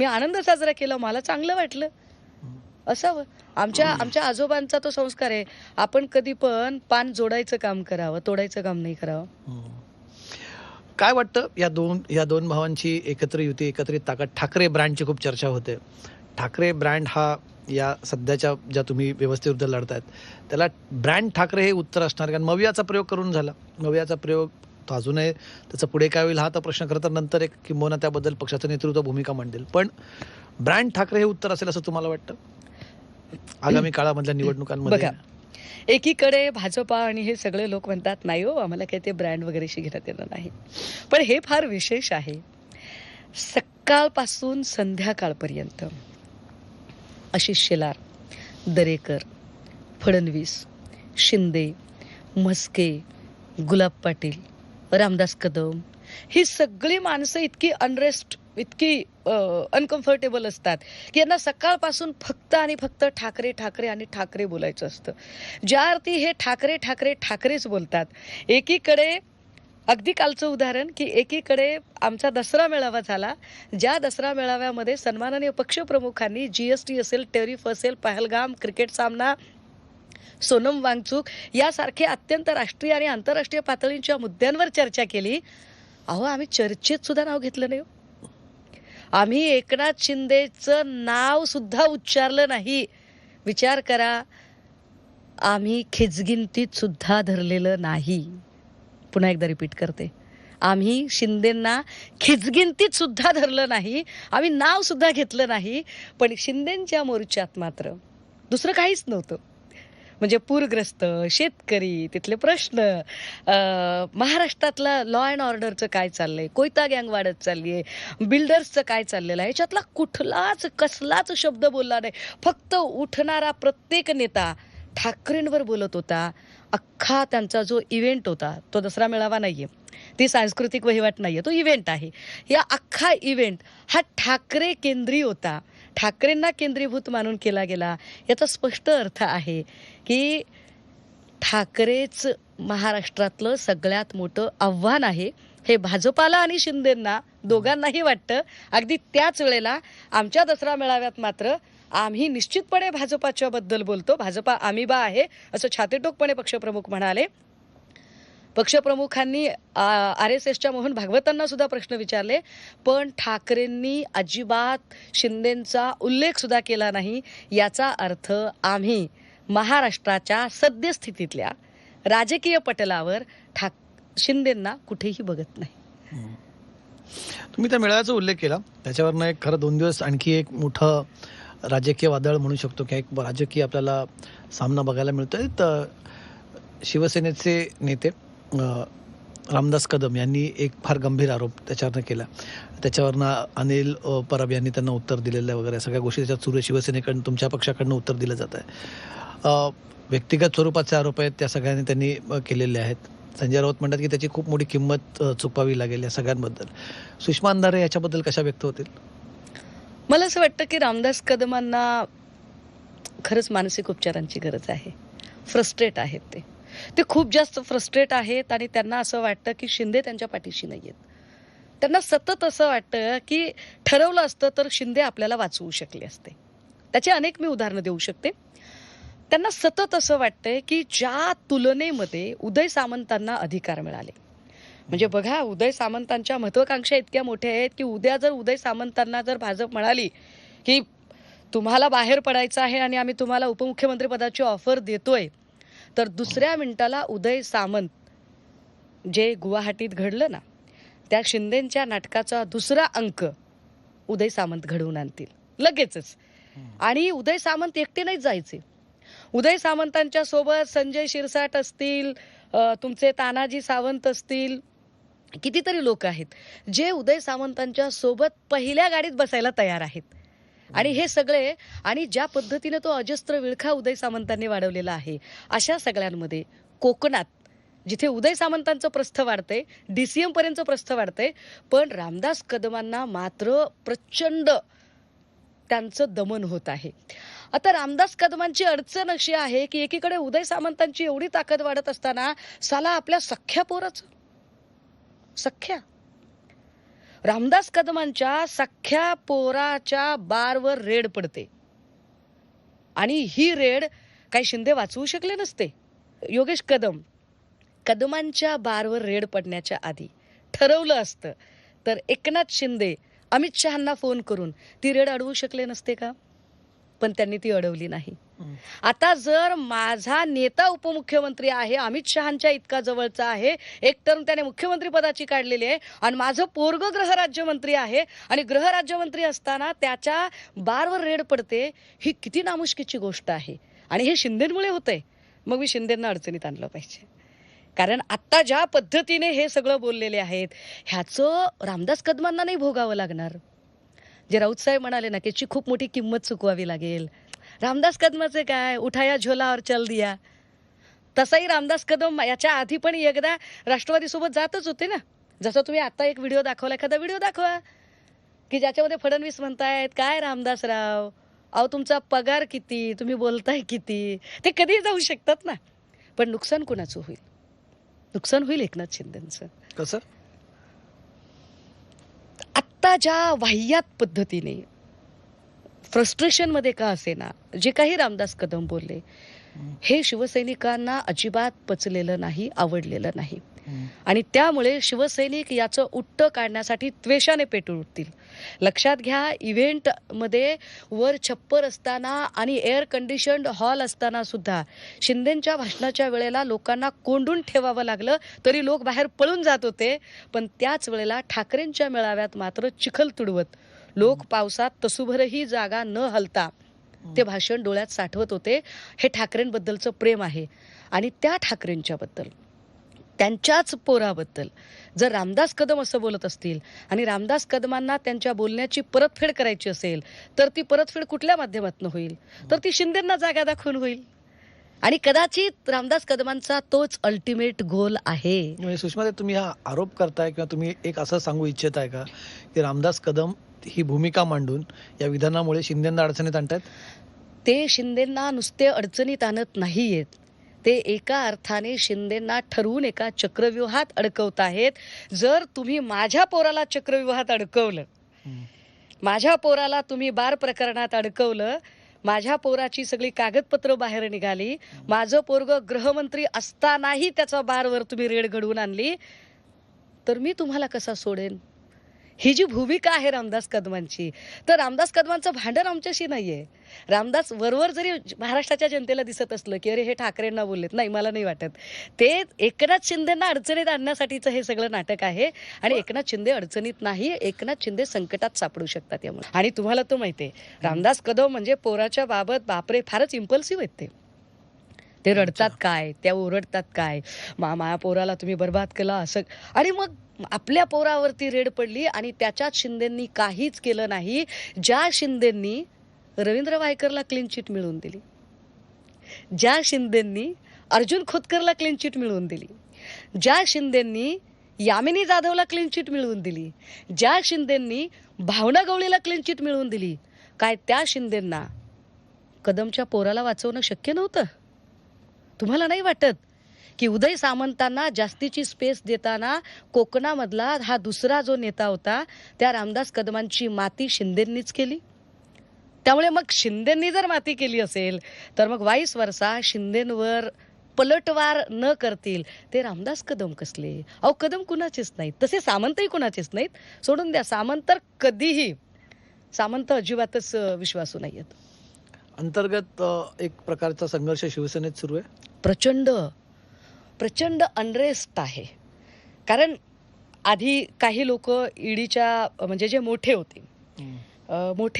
मी आनंद साजरा केला मला चांगलं वाटलं. असावं. आमच्या आमच्या आजोबांचा तो संस्कार आहे. आपण कधी पण पान जोडायचं काम करावं तोडायचं काम नाही करावं. हम्म. काय वाटतं? या दोन या दोन भावांची एकत्र युती एकत्रित ताकद. ठाकरे ब्रँडची खूप चर्चा होते. ठाकरे ब्रँड हा या सध्याच्या ज्या तुम्ही व्यवस्थेविरुद्ध लढतायत त्याला ब्रँड ठाकरे हे उत्तर असणार. कारण मवियाचा प्रयोग करून झाला. मवियाचा प्रयोग तो अजूनही त्याचं पुढे काय होईल हा तर प्रश्न खरं तर नंतर एक किंबहुना त्याबद्दल पक्षाचं नेतृत्व भूमिका मांडेल. पण ब्रँड ठाकरे हे उत्तर असेल असं तुम्हाला वाटतं? आगामी काळामधल्या निवडणुकांमध्ये. एकीकडे भाजपा आणि हे सगळे लोक म्हणतात नाही हो आम्हाला काही ते ब्रँड वगैरेशी घेण्यात येणार नाही. पण हे फार विशेष आहे. सकाळपासून संध्याकाळपर्यंत आशिष शेलार दरेकर फडणवीस शिंदे म्हस्के गुलाब पाटील रामदास कदम. ही सगळी माणसं इतकी अनरेस्ट इतकी अनकम्फर्टेबल असतात की यांना सकाळपासून फक्त आणि फक्त ठाकरे ठाकरे आणि ठाकरे बोलायचं असतं. ज्या अर्थी हे ठाकरे ठाकरे ठाकरेच बोलतात एकीकडे अगदी कालचं उदाहरण की एकीकडे आमचा दसरा मेळावा झाला ज्या दसरा मेळाव्यामध्ये सन्माननीय पक्षप्रमुखांनी जी एस टी असेल टेरिफ असेल पहलगाम क्रिकेट सामना सोनम वांगचूक यासारखे अत्यंत राष्ट्रीय आणि आंतरराष्ट्रीय पातळींच्या मुद्द्यांवर चर्चा केली. अहो आम्ही चर्चेत सुद्धा नाव घेतलं नाही हो. आम्ही एकनाथ शिंदेचं नाव सुद्धा उच्चारलं नाही. विचार करा आम्ही खिचगिंतीत सुद्धा धरलेलं नाही. पुन्हा एकदा रिपीट करते. आम्ही शिंदेंना खिचगिंतीत सुद्धा धरलं नाही. आम्ही नाव सुद्धा घेतलं नाही. पण शिंदेंच्या मोर्चात मात्र दुसरं काहीच नव्हतं. म्हणजे पूरग्रस्त शेतकरी तिथले प्रश्न. महाराष्ट्रातला लॉ अँड ऑर्डरचं काय चाललंय? कोयता गँग वाढत चालली आहे बिल्डर्सचं काय चाललेलं आहे? याच्यातला कुठलाच कसलाच शब्द बोलला नाही. फक्त उठणारा प्रत्येक नेता ठाकरेंवर बोलत होता. अख्खा त्यांचा जो इव्हेंट होता तो दसरा मेळावा नाहीये. ती सांस्कृतिक वहिवाट नाहीये. तो इव्हेंट आहे. या अख्खा इव्हेंट हा ठाकरे केंद्रीय होता. ठाकरेंना केंद्रीभूत मानून केला गेला याचा स्पष्ट अर्थ आहे की ठाकरेच महाराष्ट्रातलं सगळ्यात मोठं आव्हान आहे. हे भाजपाला आणि शिंदेंना दोघांनाही वाटतं. अगदी त्याच वेळेला आमच्या दसरा मेळाव्यात मात्र आम्ही निश्चितपणे भाजपाच्या बद्दल बोलतो. भाजपा आम्ही बा आहे असं छातीटोकपणे पक्षप्रमुख म्हणाले. पक्षप्रमुखांनी आर एस एसच्या मोहन भागवतांना सुद्धा प्रश्न विचारले. पण ठाकरेंनी अजिबात शिंदेंचा उल्लेख सुद्धा केला नाही. याचा अर्थ आम्ही महाराष्ट्राच्या सद्यस्थितीतल्या राजकीय पटलावर ठाक शिंदेंना कुठेही बघत नाही. तुम्ही त्या मेळाव्याचा उल्लेख केला. त्याच्यावरनं एक खरं दोन दिवस आणखी एक मोठं राजकीय वादळ म्हणू शकतो की एक राजकीय आपल्याला सामना बघायला मिळतोय. तर शिवसेनेचे नेते रामदास कदम यांनी एक फार गंभीर आरोप त्याच्यावरनं केला. त्याच्यावरनं अनिल परब यांनी त्यांना उत्तर दिलेलं आहे वगैरे सगळ्या गोष्टी त्याच्यात सुरू शिवसेनेकडून तुमच्या पक्षाकडनं उत्तर दिलं जात आहे. व्यक्तिगत स्वरूपाचे आरोप आहेत त्या सगळ्यांनी त्यांनी केलेले आहेत. संजय राऊत म्हणतात की त्याची खूप मोठी किंमत चुकवावी लागेल या सगळ्यांबद्दल. सुषमा अंधारे याच्याबद्दल कशा व्यक्त होतील? मला असं वाटतं की रामदास कदमांना खरंच मानसिक उपचारांची गरज आहे. फ्रस्ट्रेट आहेत ते. ते खूप जास्त फ्रस्ट्रेट आहेत आणि त्यांना असं वाटतं की शिंदे त्यांच्या पाठीशी नाही आहेत त्यांना सतत असं वाटतं की ठरवलं असतं तर शिंदे आपल्याला वाचवू शकले असते. त्याची अनेक मी उदाहरणं देऊ शकते. त्यांना सतत असं वाटतंय की ज्या तुलनेमध्ये उदय सामंतांना अधिकार मिळाले. म्हणजे बघा उदय सामंतांच्या महत्वाकांक्षा इतक्या मोठ्या आहेत की उद्या जर उदय सामंतांना जर भाजप म्हणाली की तुम्हाला बाहेर पडायचं आहे आणि आम्ही तुम्हाला उपमुख्यमंत्री पदाची ऑफर देतोय तर दुसऱ्या मिनिटाला उदय सामंत जे गुवाहाटीत घडलं ना त्या शिंदेच्या नाटकाचा दुसरा अंक उदय सामंत घडवून आणतील. लगेचच. आणि उदय सामंत एकटे नाहीच जायचे. उदय सामंतांच्या सोबत संजय शिरसाट असतील तुमचे तानाजी सावंत असतील कितीतरी लोक आहेत जे उदय सामंतांच्या सोबत पहिल्या गाडीत बसायला तयार आहेत. आणि हे सगळे आणि ज्या पद्धतीने तो अजस्त्र विळखा उदय सामंतांनी वाढवलेला आहे अशा सगळ्यांमध्ये कोकणात जिथे उदय सामंतांचं प्रस्थ वाढते डीसीएम पर्यंतचं प्रस्थ वाढते पण रामदास कदमांना मात्र प्रचंड त्यांचं दमन होत आहे. आता रामदास कदमांची अडचण अशी आहे की एकीकडे उदय सामंतांची एवढी ताकद वाढत असताना साला आपल्या सख्या पोराचं सख्या रामदास कदमांच्या सख्या पोराच्या बारवर रेड पडते. आणि ही रेड काही शिंदे वाचवू शकले नसते. योगेश कदम कदमांच्या बारवर रेड पडण्याच्या आधी ठरवलं असतं. तर एकनाथ शिंदे अमित शहांना फोन करून ती रेड अडवू शकले नसते का? पण त्यांनी ती अडवली नाही. आता जर माझा नेता उपमुख्यमंत्री आहे अमित शहांच्या इतका जवळचा आहे एक टर्म त्याने मुख्यमंत्री पदाची काढलेली आहे आणि माझं पोरग गृहराज्यमंत्री आहे आणि गृहराज्यमंत्री असताना त्याच्या बारवर रेड पडते ही किती नामुष्कीची गोष्ट आहे. आणि हे शिंदेमुळे होतंय. मग मी शिंदेंना अडचणीत आणलं पाहिजे. कारण आत्ता ज्या पद्धतीने हे सगळं बोललेले आहेत ह्याचं रामदास कदमांना नाही भोगावं लागणार. जे राऊत साहेब म्हणाले ना की याची खूप मोठी किंमत चुकवावी लागेल. रामदास कदमाचे काय? उठाया झोला और चल दिया. तसाही रामदास कदम याच्या आधी पण एकदा राष्ट्रवादीसोबत जातच होते ना. जसं तुम्ही आता एक व्हिडिओ दाखवला एखादा व्हिडिओ दाखवा. की ज्याच्यामध्ये फडणवीस म्हणतायत काय रामदास राव अहो तुमचा पगार किती? तुम्ही बोलताय किती? ते कधी जाऊ शकतात ना. पण नुकसान कुणाचं होईल? नुकसान होईल एकनाथ शिंदेचं. कसं? आत्ता ज्या वाह्यात पद्धतीने फ्रस्ट्रेशनमध्ये का असेना? जे काही रामदास कदम बोलले हे शिवसैनिकांना अजिबात पचलेलं नाही आवडलेलं नाही. आणि त्यामुळे शिवसैनिक याचं उट्ट काढण्यासाठी त्वेषाने पेटून उठतील. लक्षात घ्या इव्हेंटमध्ये वर छप्पर असताना आणि एअर कंडिशन्ड हॉल असताना सुद्धा शिंदेच्या भाषणाच्या वेळेला लोकांना कोंडून ठेवावं लागलं तरी लोक बाहेर पळून जात होते. पण त्याच वेळेला ठाकरेंच्या मेळाव्यात मात्र चिखल तुडवत लोक पावसात तसूभरही जागा न हलता ते भाषण डोळ्यात साठवत होते. हे ठाकरेंबद्दलचं प्रेम आहे. आणि त्या ठाकरेंच्या बद्दल त्यांच्याच पोराबद्दल जर रामदास कदम असं बोलत असतील आणि रामदास कदमांना त्यांच्या बोलण्याची परतफेड करायची असेल तर ती परतफेड कुठल्या माध्यमातून होईल? तर ती शिंदेंना जागा दाखवून होईल. आणि कदाचित रामदास कदमांचा तोच अल्टिमेट गोल आहे. म्हणजे सुषमा तुम्ही हा आरोप करताय किंवा तुम्ही एक असं सांगू इच्छिताय का की रामदास कदम ही भूमिका मांडून या विधानामुळे शिंदेना अडचणीत आणतायत ते शिंदेंना नुसते अडचणीत आणत नाहीयेत. ते एका अर्थाने शिंदेंना ठरवून एका चक्रव्यूहात अडकवत आहेत. जर तुम्ही माझ्या पोराला चक्रव्यूहात अडकवलं. माझ्या पोराला तुम्ही बार प्रकरणात अडकवलं माझ्या पोराची सगळी कागदपत्र बाहेर निघाली माझं पोरग गृहमंत्री असतानाही त्याचा बारवर तुम्ही रेड घडवून आणली तर मी तुम्हाला कसा सोडेन? ही जी भूमिका आहे रामदास कदमांची तर रामदास कदमांचं भांडण आमच्याशी नाही आहे रामदास वरवर जरी महाराष्ट्राच्या जनतेला दिसत असलं की अरे हे ठाकरेंना बोललेत. नाही मला नाही वाटत. ते एकनाथ शिंदेना अडचणीत आणण्यासाठीचं हे सगळं नाटक आहे आणि एकनाथ शिंदे अडचणीत नाही एकनाथ शिंदे संकटात सापडू शकतात यामुळे. आणि तुम्हाला तो माहिती आहे रामदास कदम म्हणजे पोराच्या बाबत बापरे फारच इम्पल्सिव्ह आहेत ते. ते रडतात काय? त्या ओरडतात काय? मा माया पोराला तुम्ही बर्बाद केला असं. आणि मग आपल्या पोरावरती रेड पडली आणि त्याच्यात शिंदेंनी काहीच केलं नाही. ज्या शिंदेंनी रवींद्र वायकरला क्लीन चिट मिळवून दिली. ज्या शिंदेंनी अर्जुन खोतकरला क्लीन चिट मिळवून दिली. ज्या शिंदेंनी यामिनी जाधवला क्लीन चिट मिळवून दिली. ज्या शिंदेंनी भावना गवळीला क्लीन चिट मिळवून दिली. काय त्या शिंदेंना कदमच्या पोराला वाचवणं शक्य नव्हतं? तुम्हाला नाही वाटत की उदय सामंतांना जास्तीची स्पेस देताना कोकणामधला हा दुसरा जो नेता होता त्या रामदास कदमांची माती शिंदेंनीच केली? त्यामुळे मग शिंदेंनी जर माती केली असेल तर मग वाईस वर्षा शिंदेंवर पलटवार न करतील ते रामदास कदम कसले? अहो कदम कुणाचेच नाहीत. तसे सामंतही कुणाचेच नाहीत. सोडून द्या सामंत तर कधीही सामंत अजिबातच विश्वासू नाही आहेत अंतर्गत एक प्रकारचा संघर्ष शिवसेनेत सुरू आहे. प्रचंड प्रचंड अनरेस्ट आहे. कारण आधी काही लोक ईडीच्या म्हणजे जे मोठे होते मोठे